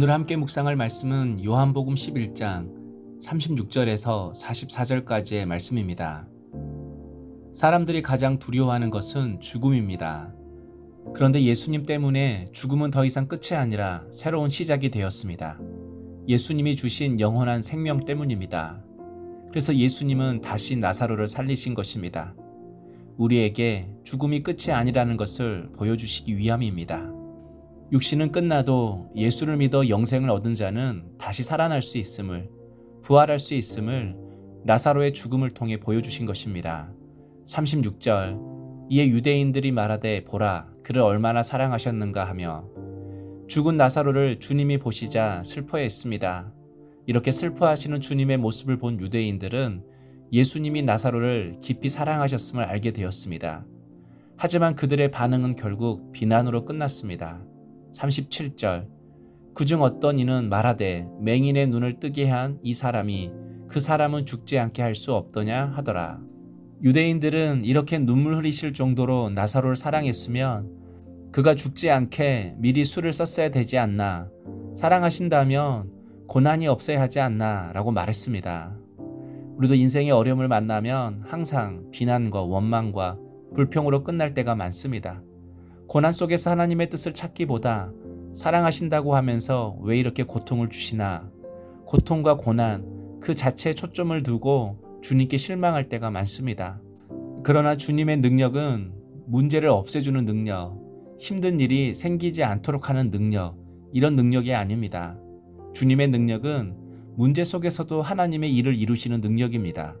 오늘 함께 묵상할 말씀은 요한복음 11장 36절에서 44절까지의 말씀입니다. 사람들이 가장 두려워하는 것은 죽음입니다. 그런데 예수님 때문에 죽음은 더 이상 끝이 아니라 새로운 시작이 되었습니다. 예수님이 주신 영원한 생명 때문입니다. 그래서 예수님은 다시 나사로를 살리신 것입니다. 우리에게 죽음이 끝이 아니라는 것을 보여주시기 위함입니다. 육신은 끝나도 예수를 믿어 영생을 얻은 자는 다시 살아날 수 있음을, 부활할 수 있음을 나사로의 죽음을 통해 보여주신 것입니다. 36절 이에 유대인들이 말하되 보라 그를 얼마나 사랑하셨는가 하며 죽은 나사로를 주님이 보시자 슬퍼했습니다. 이렇게 슬퍼하시는 주님의 모습을 본 유대인들은 예수님이 나사로를 깊이 사랑하셨음을 알게 되었습니다. 하지만 그들의 반응은 결국 비난으로 끝났습니다. 37절 그중 어떤 이는 말하되 맹인의 눈을 뜨게 한 이 사람이 그 사람은 죽지 않게 할 수 없더냐 하더라. 유대인들은 이렇게 눈물 흘리실 정도로 나사로를 사랑했으면 그가 죽지 않게 미리 술을 썼어야 되지 않나. 사랑하신다면 고난이 없어야 하지 않나 라고 말했습니다. 우리도 인생의 어려움을 만나면 항상 비난과 원망과 불평으로 끝날 때가 많습니다. 고난 속에서 하나님의 뜻을 찾기보다 사랑하신다고 하면서 왜 이렇게 고통을 주시나 고통과 고난 그 자체에 초점을 두고 주님께 실망할 때가 많습니다. 그러나 주님의 능력은 문제를 없애주는 능력, 힘든 일이 생기지 않도록 하는 능력, 이런 능력이 아닙니다. 주님의 능력은 문제 속에서도 하나님의 일을 이루시는 능력입니다.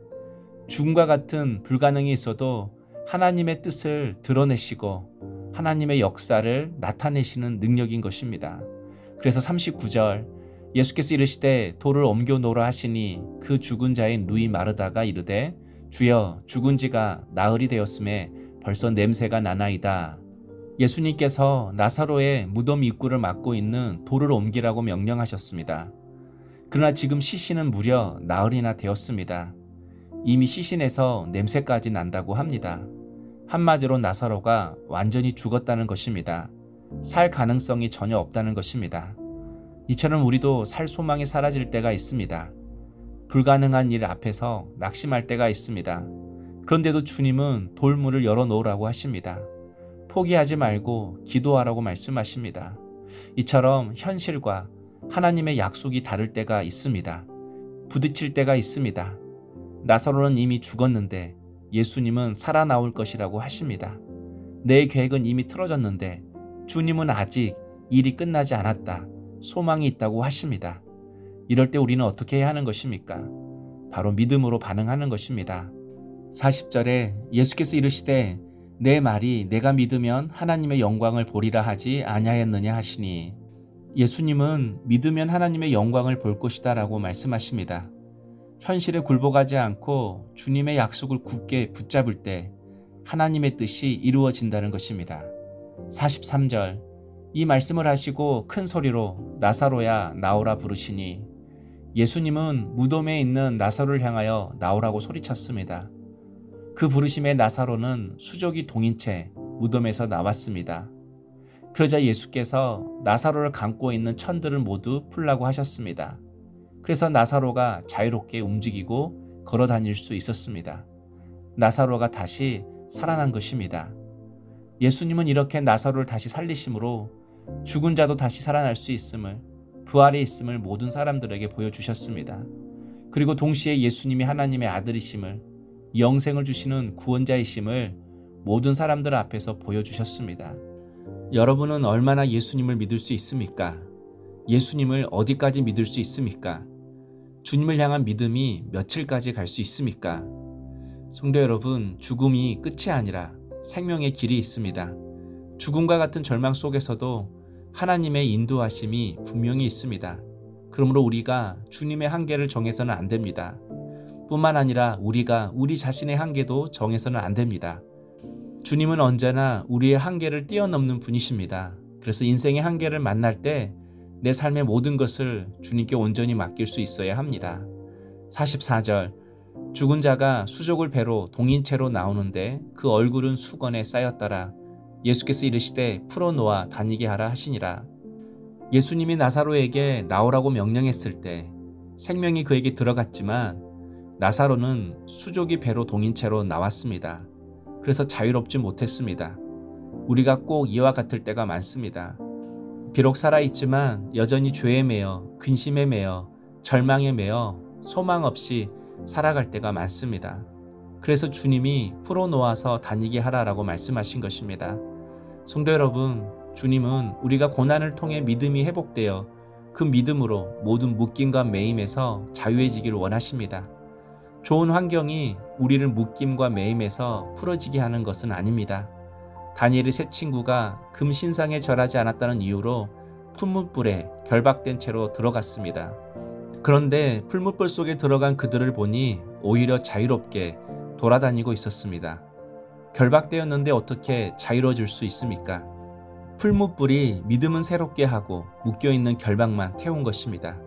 죽음과 같은 불가능이 있어도 하나님의 뜻을 드러내시고 하나님의 역사를 나타내시는 능력인 것입니다. 그래서 39절 예수께서 이르시되 돌을 옮겨 놓으라 하시니 그 죽은 자인 누이 마르다가 이르되 주여 죽은 지가 나흘이 되었음에 벌써 냄새가 나나이다. 예수님께서 나사로의 무덤 입구를 막고 있는 돌을 옮기라고 명령하셨습니다. 그러나 지금 시신은 무려 나흘이나 되었습니다. 이미 시신에서 냄새까지 난다고 합니다. 한마디로 나사로가 완전히 죽었다는 것입니다. 살 가능성이 전혀 없다는 것입니다. 이처럼 우리도 살 소망이 사라질 때가 있습니다. 불가능한 일 앞에서 낙심할 때가 있습니다. 그런데도 주님은 돌문을 열어 놓으라고 하십니다. 포기하지 말고 기도하라고 말씀하십니다. 이처럼 현실과 하나님의 약속이 다를 때가 있습니다. 부딪힐 때가 있습니다. 나사로는 이미 죽었는데 예수님은 살아나올 것이라고 하십니다. 내 계획은 이미 틀어졌는데 주님은 아직 일이 끝나지 않았다. 소망이 있다고 하십니다. 이럴 때 우리는 어떻게 해야 하는 것입니까? 바로 믿음으로 반응하는 것입니다. 40절에 예수께서 이르시되 내 말이 내가 믿으면 하나님의 영광을 보리라 하지 아냐했느냐 하시니 예수님은 믿으면 하나님의 영광을 볼 것이다라고 말씀하십니다. 현실에 굴복하지 않고 주님의 약속을 굳게 붙잡을 때 하나님의 뜻이 이루어진다는 것입니다. 43절 이 말씀을 하시고 큰 소리로 나사로야 나오라 부르시니 예수님은 무덤에 있는 나사로를 향하여 나오라고 소리쳤습니다. 그 부르심의 나사로는 수족이 동인 채 무덤에서 나왔습니다. 그러자 예수께서 나사로를 감고 있는 천들을 모두 풀라고 하셨습니다. 그래서 나사로가 자유롭게 움직이고 걸어 다닐 수 있었습니다. 나사로가 다시 살아난 것입니다. 예수님은 이렇게 나사로를 다시 살리심으로 죽은 자도 다시 살아날 수 있음을 부활에 있음을 모든 사람들에게 보여주셨습니다. 그리고 동시에 예수님이 하나님의 아들이심을 영생을 주시는 구원자이심을 모든 사람들 앞에서 보여주셨습니다. 여러분은 얼마나 예수님을 믿을 수 있습니까? 예수님을 어디까지 믿을 수 있습니까? 주님을 향한 믿음이 며칠까지 갈 수 있습니까? 성도 여러분, 죽음이 끝이 아니라 생명의 길이 있습니다. 죽음과 같은 절망 속에서도 하나님의 인도하심이 분명히 있습니다. 그러므로 우리가 주님의 한계를 정해서는 안 됩니다. 뿐만 아니라 우리가 우리 자신의 한계도 정해서는 안 됩니다. 주님은 언제나 우리의 한계를 뛰어넘는 분이십니다. 그래서 인생의 한계를 만날 때 내 삶의 모든 것을 주님께 온전히 맡길 수 있어야 합니다. 44절 죽은 자가 수족을 배로 동인채로 나오는데 그 얼굴은 수건에 쌓였더라. 예수께서 이르시되 풀어놓아 다니게 하라 하시니라. 예수님이 나사로에게 나오라고 명령했을 때 생명이 그에게 들어갔지만 나사로는 수족이 배로 동인 채로 나왔습니다. 그래서 자유롭지 못했습니다. 우리가 꼭 이와 같을 때가 많습니다. 비록 살아있지만 여전히 죄에 매여 근심에 매여 절망에 매여 소망 없이 살아갈 때가 많습니다. 그래서 주님이 풀어놓아서 다니게 하라라고 말씀하신 것입니다. 성도 여러분, 주님은 우리가 고난을 통해 믿음이 회복되어 그 믿음으로 모든 묶임과 매임에서 자유해지기를 원하십니다. 좋은 환경이 우리를 묶임과 매임에서 풀어지게 하는 것은 아닙니다. 다니엘의 세 친구가 금 신상에 절하지 않았다는 이유로 풀무불에 결박된 채로 들어갔습니다. 그런데 풀무불 속에 들어간 그들을 보니 오히려 자유롭게 돌아다니고 있었습니다. 결박되었는데 어떻게 자유로워질 수 있습니까? 풀무불이 믿음은 새롭게 하고 묶여있는 결박만 태운 것입니다.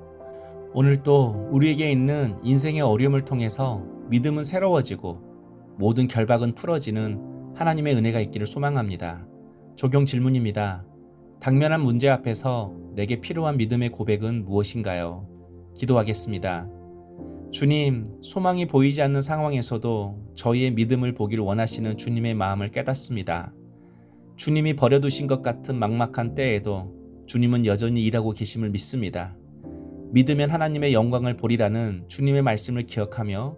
오늘 또 우리에게 있는 인생의 어려움을 통해서 믿음은 새로워지고 모든 결박은 풀어지는 하나님의 은혜가 있기를 소망합니다. 적용 질문입니다. 당면한 문제 앞에서 내게 필요한 믿음의 고백은 무엇인가요? 기도하겠습니다. 주님, 소망이 보이지 않는 상황에서도 저희의 믿음을 보기를 원하시는 주님의 마음을 깨닫습니다. 주님이 버려두신 것 같은 막막한 때에도 주님은 여전히 일하고 계심을 믿습니다. 믿으면 하나님의 영광을 보리라는 주님의 말씀을 기억하며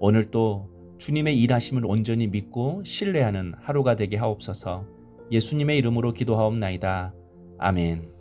오늘 또 주님의 일하심을 온전히 믿고 신뢰하는 하루가 되게 하옵소서 예수님의 이름으로 기도하옵나이다. 아멘.